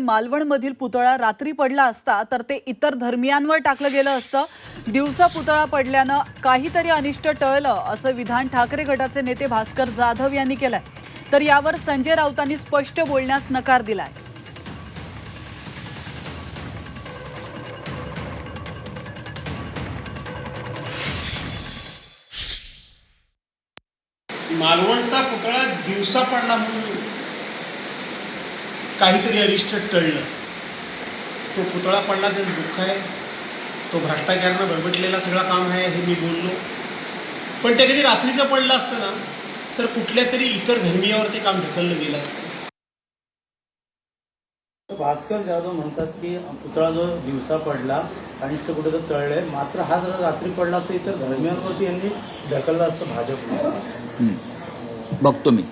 मालवणमधील पुतळा रात्री पडला असता तर ते इतर धर्मियांवर टाकलं गेलं असतं. दिवसा पुतळा पडल्यानं काहीतरी अनिष्ट टळलं असं विधान ठाकरे गटाचे नेते भास्कर जाधव यांनी केलंय. तर यावर संजय राऊतांनी स्पष्ट बोलण्यास नकार दिलाय. मालवणचा पुतळा दिवसा पडला म्हणून. काहीतरी अरिष्ट टळलं. तो पुतळा पडला त्याचं दुःख आहे. तो भ्रष्टाचारानं बरबटलेला सगळं काम आहे हे मी बोललो. पण ते कधी रात्रीचं पडलं असतं ना तर कुठल्या तरी इतर धर्मीयावर ते काम ढकललं गेलं असतं. भास्कर जाधव म्हणतात की पुतळा जो दिवसा पडला अनिष्ट कुठे तर तळले मात्र हा जर रात्री पडला असता इतर धर्मियांवरती यांनी ढकलला असतं भाजपने. हं. बघतो मी.